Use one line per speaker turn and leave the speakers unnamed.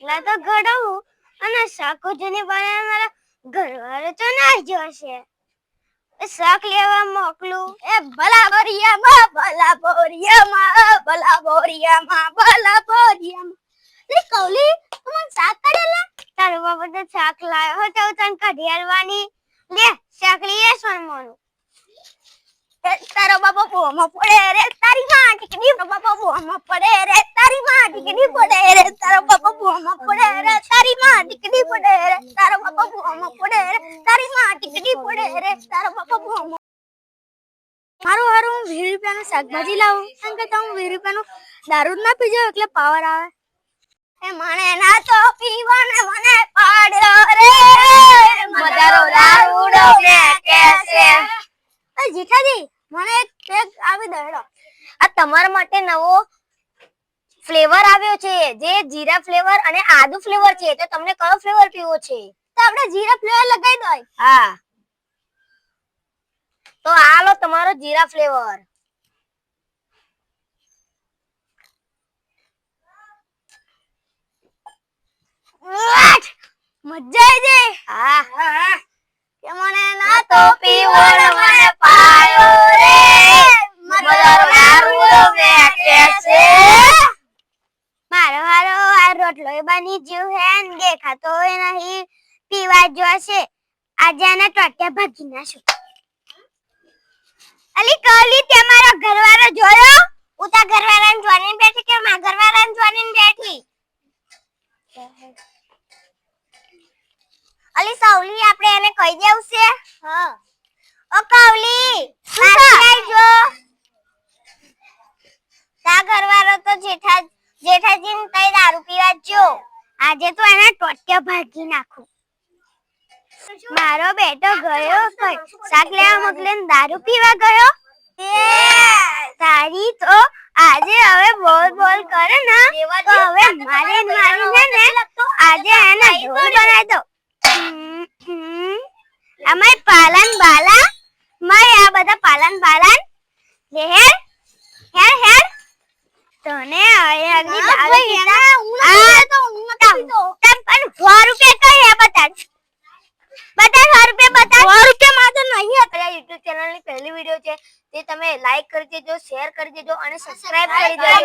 રોટલા તો ઘડવું અને શાકભાજીની બનાવવા મારા ઘરવાળો તો ના જોશે શાક લેવા મોકલું. એ ભલા બોરિયામાં ભલા બોરિયામાં ભલા બોરિયામાં ભલા બોરિયામાં લે કૌલી, તું શાક કાઢેલા તારો બાબા તો શાક લાવ્યો હતો તને કાઢી આલવાની. લે, શાક લઈએ સોનમોનું તારો બાપા બોમાં પડે રે તારી માં ટીકડી બાપા બોમાં પડે રે તારી માં ટીકડી પડે રે તારો બાપા બોમાં પડે રે, તારી માં ટીકડી પડે રે, તારો બાપા ભૂમો પડે રે, તારી માં ટીકડી પડે રે, તારો બાપા ભૂમો મારું હારું, હું વીસ રૂપિયાનું શાકભાજી લાવું એમ કે હું વીસ રૂપિયાનું દારૂ ના પીજો એટલે પાવર આવે. એ મને ના તો પીવાને મને પાડ્યો રે. મજારો દારૂડો મે કેસે. એ જીઠાજી, મને એક પેગ આવી દેડો આ તમારા માટે નવો ફ્લેવર આવ્યો છે? જે જીરા ફ્લેવર અને આદુ ફ્લેવર છે, તો તમને કયો ફ્લેવર પીવો છે? તો આપણે જીરા ફ્લેવર લગાવી દોય. હા. તો આ લો તમારો જીરા ફ્લેવર. મજા આવી જાય હા કે મને ના તો પીવડ મને પાયો રે મજારો દારૂડો વેચે છે મારો હારો આ રોટલો એ બની જ્યો હે ને દેખાતો હોય નહીં પીવા જોશે આજે આને ટોટ્યા ભાગી નાખું અલી કલી તે મારો ઘરવાળો જોયો? હું તા ઘરવાળાને જોઈને બેઠી કે મારા ઘરવાળાને જોઈને બેઠી? અલી સાવલી આપણે એને કહી દેવું છે? હા. ઓ કવલી પાછી આવજો તા ઘરવાળો તો જેઠા જેઠાજીને તઈ દારૂ પીવા જો આજે તો એને ટોટકે ભાગી નાખું. મારો બેટો ગયો કઈ. શાક લેવા મોકલે દારૂ પીવા ગયો? તારી તો આજે હવે બોલ બોલ કરે ને તો હવે મારે ને ને આજે એને ઢોલ બનાવી દો હમ. પાલન બાલા મારે આ બધા પાલન બાલન. લે હેર હેર હેર તને હવે અગલી દારૂ પીતા આ તો તમ પણ 100 રૂપિયા કઈ હે બતા બતા 100 રૂપિયા બતા 100 રૂપિયા માં તો નહીં હતા YouTube ચેનલની પહેલી વિડિયો છે તે તમે લાઈક કરી દેજો શેર કરી દેજો અને સબસ્ક્રાઇબ કરી દેજો.